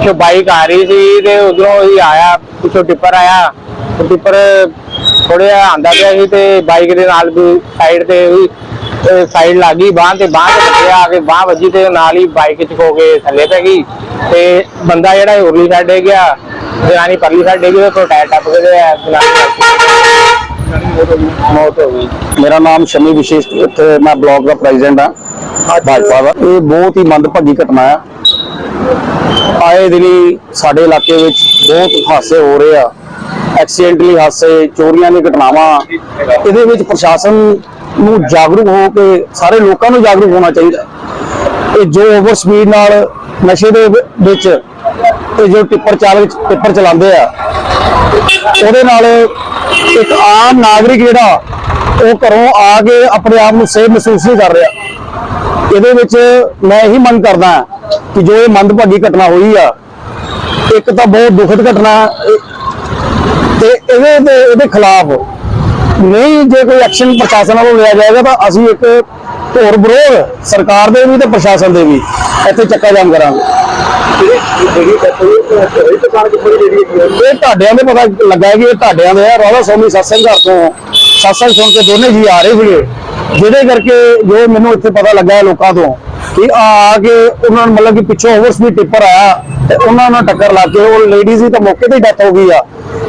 ਪਿੱਛੋਂ ਬਾਈਕ ਆ ਰਹੀ ਸੀ ਤੇ ਉਧਰੋਂ ਹੀ ਆਇਆ ਪਿੱਛੋਂ ਟਿੱਪਰ ਆਇਆ। ਤੇ ਟਿੱਪਰ ਥੋੜਾ ਆਂਦਾ ਪਿਆ ਸੀ ਤੇ ਬਾਈਕ ਦੇ ਨਾਲ ਵੀ ਸਾਈਡ ਤੇ ਵੀ ਸਾਈਡ ਲੱਗੀ ਬਾਹ ਤੇ ਬਾਹ ਤੇ ਲੱਗਿਆ ਆ ਕੇ ਬਾਹ ਵੱਜੀ ਤੇ ਨਾਲ ਹੀ ਬਾਈਕ ਚ ਹੋ ਕੇ ਥੱਲੇ ਪੈ ਗਈ। ਤੇ ਬੰਦਾ ਜਿਹੜਾ ਉਰਲੀ ਸਾਈਡ ਡੇ ਗਿਆ ਜਨਾਨੀ ਪਰਲੀ ਸਾਈਡ ਡੇ ਗਈ ਤੇ ਟਾਇਰ ਟੱਪ ਕੇ ਤੇ ਜਨਾਨੀ ਮੌਤ ਹੋ ਗਈ। ਮੇਰਾ ਨਾਮ ਸ਼ਮੀ ਵਿਸ਼ੇਸ਼ ਇੱਥੇ ਮੈਂ ਬਲਾਕ ਦਾ ਪ੍ਰੈਜ਼ੀਡੈਂਟ ਹਾਂ ਭਾਜਪਾ ਦਾ। ਇਹ ਬਹੁਤ ਹੀ ਮੰਦਭਾਗੀ ਘਟਨਾ ਆ। ਆਏ ਦਿਨੀ ਸਾਡੇ ਇਲਾਕੇ ਵਿੱਚ ਬਹੁਤ ਹਾਦਸੇ ਹੋ ਰਹੇ ਆ। ਐਕਸੀਡੈਂਟਲੀ ਹਾਦਸੇ ਚੋਰੀਆਂ ਦੀਆਂ ਘਟਨਾਵਾਂ, ਇਹਦੇ ਵਿੱਚ ਪ੍ਰਸ਼ਾਸਨ ਨੂੰ ਜਾਗਰੂਕ ਹੋ ਕੇ ਸਾਰੇ ਲੋਕਾਂ ਨੂੰ ਜਾਗਰੂਕ ਹੋਣਾ ਚਾਹੀਦਾ। ਇਹ ਜੋ ਓਵਰ ਸਪੀਡ ਨਾਲ ਨਸ਼ੇ ਦੇ ਵਿੱਚ ਇਹ ਜੋ ਟਿੱਪਰ ਚਾਲਕ ਟਿੱਪਰ ਚਲਾਉਂਦੇ ਆ, ਉਹਦੇ ਨਾਲ ਇੱਕ ਆਮ ਨਾਗਰਿਕ ਜਿਹੜਾ, ਉਹ ਘਰੋਂ ਆ ਕੇ ਆਪਣੇ ਆਪ ਨੂੰ ਸੇਫ ਮਹਿਸੂਸ ਨਹੀਂ ਕਰ ਰਿਹਾ। ਇਹਦੇ ਵਿੱਚ ਮੈਂ ਇਹੀ ਮੰਗ ਕਰਦਾ ਕਿ ਜੋ ਇਹ ਮੰਦਭਾਗੀ ਘਟਨਾ ਹੋਈ ਆ, ਇੱਕ ਤਾਂ ਬਹੁਤ ਦੁਖਦ ਘਟਨਾ ਤੇ ਇਹਦੇ ਤੇ ਇਹਦੇ ਖਿਲਾਫ ਨਹੀਂ ਜੇ ਕੋਈ ਐਕਸ਼ਨ ਪ੍ਰਸ਼ਾਸਨ ਵੱਲੋਂ ਲਿਆ ਜਾਏਗਾ ਤਾਂ ਅਸੀਂ ਇੱਕ ਹੋਰ ਵਿਰੋਧ ਸਰਕਾਰ ਦੇ ਵੀ ਤੇ ਪ੍ਰਸ਼ਾਸਨ ਦੇ ਵੀ ਇੱਥੇ ਚੱਕਾ ਜਾਮ ਕਰਾਂਗੇ। ਇਹ ਢਾਡਿਆਂ ਦੇ ਪਤਾ ਲੱਗਾ ਕਿ ਇਹ ਢਾਡਿਆਂ ਦੇ ਆ ਰਾਧਾ ਸਵਾਮੀ ਸਤਸੰਗ ਘਰ ਤੋਂ। ਸਤਸੰਗ ਸੁਣ ਕੇ ਦੋਨੇ ਜੀ ਆ ਰਹੇ ਸੀਗੇ, ਜਿਹਦੇ ਕਰਕੇ ਜੋ ਮੈਨੂੰ ਇੱਥੇ ਪਤਾ ਲੱਗਾ ਲੋਕਾਂ ਤੋਂ। ਕਿ ਆ ਕੇ ਉਹਨਾਂ ਨੂੰ ਮਤਲਬ ਕਿ ਪਿੱਛੋਂ ਓਵਰ ਸਪੀਡ ਟਿੱਪਰ ਆਇਆ ਤੇ ਉਹਨਾਂ ਨਾਲ ਟੱਕਰ ਲੱਗ ਕੇ ਉਹ ਲੇਡੀਜ਼ ਦੀ ਤਾਂ ਮੌਕੇ ਤੇ ਡੈਥ ਹੋ ਗਈ ਆ।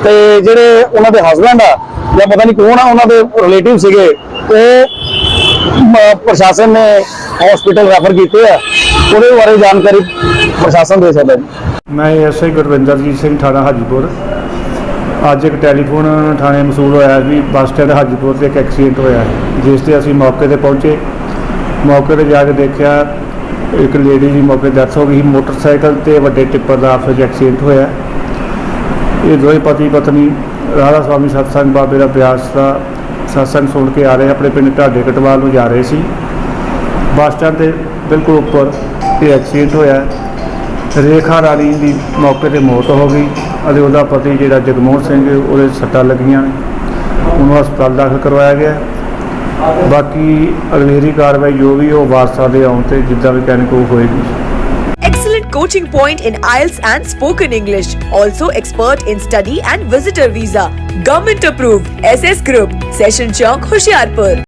ਤੇ ਜਿਹੜੇ ਉਹਨਾਂ ਦੇ ਹਸਬੰਡ ਆ, ਜਾਂ ਪਤਾ ਨਹੀਂ ਕੌਣ ਆ, ਉਹਨਾਂ ਦੇ ਰਿਲੇਟਿਵ ਸੀਗੇ, ਉਹ ਪ੍ਰਸ਼ਾਸਨ ਨੇ ਹਸਪੀਟਲ ਰੈਫਰ ਕੀਤੇ ਆ। ਉਹਦੇ ਬਾਰੇ ਜਾਣਕਾਰੀ ਪ੍ਰਸ਼ਾਸਨ ਦੇ ਸਕਦਾ ਜੀ ਮੈਂ ਐਸਆਈ ਗੁਰਵਿੰਦਰਜੀਤ ਸਿੰਘ ਥਾਣਾ ਹਾਜੀਪੁਰ। ਅੱਜ ਇੱਕ ਟੈਲੀਫੋਨ ਥਾਣੇ ਮਸੂਲ ਹੋਇਆ ਵੀ ਬੱਸ ਸਟੈਂਡ ਹਾਜੀਪੁਰ ਤੇ ਇੱਕ ਐਕਸੀਡੈਂਟ ਹੋਇਆ। ਜਿਸ ਤੇ ਅਸੀਂ ਮੌਕੇ ਤੇ ਪਹੁੰਚੇ। ਮੌਕੇ ਤੇ ਜਾ ਕੇ ਦੇਖਿਆ, ਇੱਕ ਲੇਡੀ ਦੀ ਮੌਕੇ ਡੈਥ ਹੋ ਗਈ ਮੋਟਰਸਾਈਕਲ ਤੇ ਵੱਡੇ ਟਿੱਪਰ ਦਾ ਆਪਸ ਵਿੱਚ ਐਕਸੀਡੈਂਟ ਹੋਇਆ। ਇਹ ਦੋਵੇਂ ਪਤੀ ਪਤਨੀ ਰਾਧਾ ਸਵਾਮੀ ਸਤਸੰਗ ਬਾਬੇ ਦਾ ਬਿਆਸ ਦਾ ਸਤਸੰਗ ਸੁਣ ਕੇ ਆ ਰਹੇ, ਆਪਣੇ ਪਿੰਡ ਢਾਡੇ ਕਟਵਾਲ ਨੂੰ ਜਾ ਰਹੇ ਸੀ। ਬੱਸ ਸਟੈਂਡ ਦੇ ਬਿਲਕੁਲ ਉੱਪਰ ਇਹ ਐਕਸੀਡੈਂਟ ਹੋਇਆ। ਰੇਖਾ ਰਾਣੀ ਦੀ ਮੌਕੇ ਤੇ ਮੌਤ ਹੋ ਗਈ ਅਤੇ ਉਹਦਾ ਪਤੀ ਜਿਹੜਾ ਜਗਮੋਹਨ ਸਿੰਘ ਉਹਦੇ ਸੱਟਾਂ ਲੱਗੀਆਂ ਉਹਨੂੰ ਹਸਪਤਾਲ ਦਾਖਲ ਕਰਵਾਇਆ ਗਿਆ। ਬਾਕੀ ਅਗਲੇਰੀ ਕਾਰਵਾਈ ਜੋ ਵੀ ਉਹ ਵਾਰਸਾਂ ਦੇ ਆਉਣ ਤੇ ਜਿੱਦਾਂ ਵੀ ਕਹਿਣ ਕੋ ਹੋਏਗੀ Excellent coaching point in IELTS and spoken English. Also expert in study and visitor visa. Government approved. SS Group. Session Chowk, Hoshiarpur.